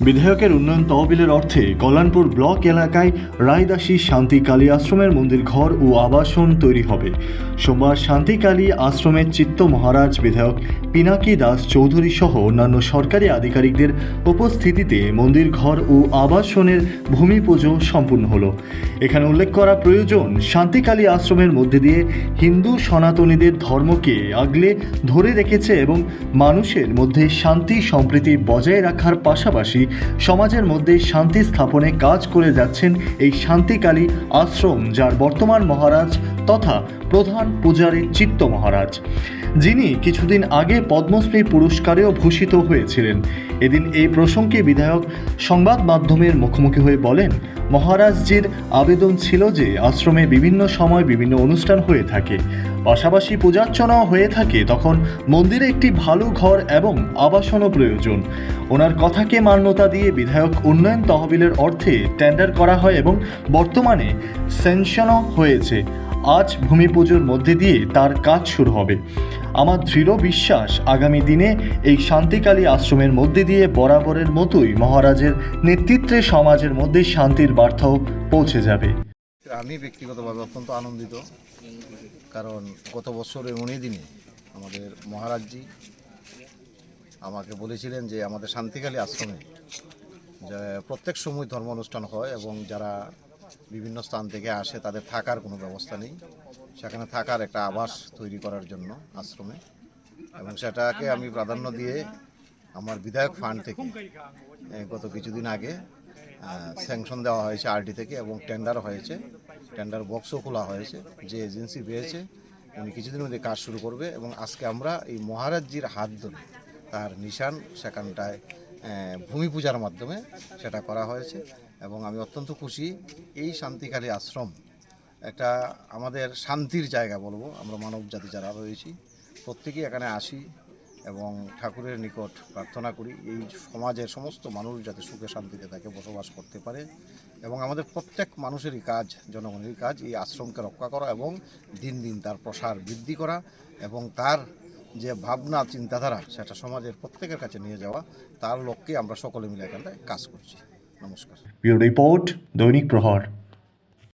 বিধায়কের উন্নয়ন তহবিলের অর্থে কল্যাণপুর ব্লক এলাকায় রায়দাসী শান্তি কালী আশ্রমের মন্দির ঘর ও আবাসন তৈরি হবে। সোমবার শান্তি কালী আশ্রমের চিত্ত মহারাজ বিধায়ক পিনাকি দাস চৌধুরী সহ অন্যান্য সরকারি আধিকারিকদের উপস্থিতিতে মন্দির ঘর ও আবাসনের ভূমি পুজো সম্পূর্ণ হলো। এখানে উল্লেখ করা প্রয়োজন শান্তিকালী আশ্রমের মধ্যে দিয়ে হিন্দু সনাতনীদের ধর্মকে আগলে ধরে রেখেছে এবং মানুষের মধ্যে শান্তি সম্প্রীতি বজায় রাখার পাশাপাশি সমাজের মধ্যে শান্তি স্থাপনে কাজ করে যাচ্ছেন এই শান্তিকালী আশ্রম যার বর্তমান মহারাজ তথা প্রধান পূজারী চিত্ত মহারাজ, যিনি কিছুদিন আগে পদ্মশ্রী পুরস্কারেও ভূষিত হয়েছিলেন। এদিন এই প্রসঙ্গে বিধায়ক সংবাদ মাধ্যমের মুখোমুখি হয়ে বলেন, মহারাজজির আবেদন ছিল যে আশ্রমে বিভিন্ন সময় বিভিন্ন অনুষ্ঠান হয়ে থাকে। পাশাপাশি পূজার্চনাও হয়ে থাকে। তখন মন্দিরে একটি ভালো ঘর এবং আবাসনও প্রয়োজন। ওনার কথাকে মান্যতা দিয়ে বিধায়ক উন্নয়ন তহবিলের অর্থে টেন্ডার করা হয় এবং বর্তমানে স্যাংশনও হয়েছে। আজ ভূমি পুজোর মধ্যে দিয়ে তার কাজ শুরু হবে। আমার দৃঢ় বিশ্বাস আগামী দিনে এই শান্তিকালী আশ্রমের মধ্যে দিয়ে বরাবরের মতোই মহারাজের নেতৃত্বে সমাজের মধ্যে শান্তির বার্তাও পৌঁছে যাবে। আমি ব্যক্তিগতভাবে অত্যন্ত আনন্দিত, কারণ গত বছর উনি দিনে আমাদের মহারাজজি আমাকে বলেছিলেন যে আমাদের শান্তিকালী আশ্রমে প্রত্যেক সময় ধর্ম অনুষ্ঠান হয় এবং যারা বিভিন্ন স্থান থেকে আসে, তাদের থাকার কোনো ব্যবস্থা নেই। সেখানে থাকার একটা আবাস তৈরি করার জন্য আশ্রমে। এবং সেটাকে আমি প্রাধান্য দিয়ে আমার বিধায়ক ফান্ড থেকে গত কিছুদিন আগে স্যাংশন দেওয়া হয়েছে আরডি থেকে এবং টেন্ডার হয়েছে। টেন্ডার বক্সও খোলা হয়েছে। যে এজেন্সি পেয়েছে, উনি কিছুদিন মধ্যে কাজ শুরু করবে এবং আজকে আমরা এই মহারাজজির হাত ধরে তার নিশান সেখানটায় ভূমি পূজার মাধ্যমে সেটা করা হয়েছে এবং আমি অত্যন্ত খুশি। এই শান্তিকালী আশ্রম একটা আমাদের শান্তির জায়গা বলব, আমরা মানব জাতি যারা রয়েছি, প্রত্যেকেই এখানে আসি এবং ঠাকুরের নিকট প্রার্থনা করি। এই সমাজের সমস্ত মানুষ যাতে সুখে শান্তিতে তাকে বসবাস করতে পারে এবং আমাদের প্রত্যেক মানুষেরই কাজ, জনগণেরই কাজ, এই আশ্রমকে রক্ষা করা এবং দিন দিন তার প্রসার বৃদ্ধি করা এবং তার যে ভাবনা, চিন্তাধারা সেটা সমাজের প্রত্যেকের কাছে নিয়ে যাওয়া, তার লক্ষ্যে আমরা সকলে মিলে এখানটায় কাজ করছি। নমস্কার। রিপোর্ট, দৈনিক প্রহর।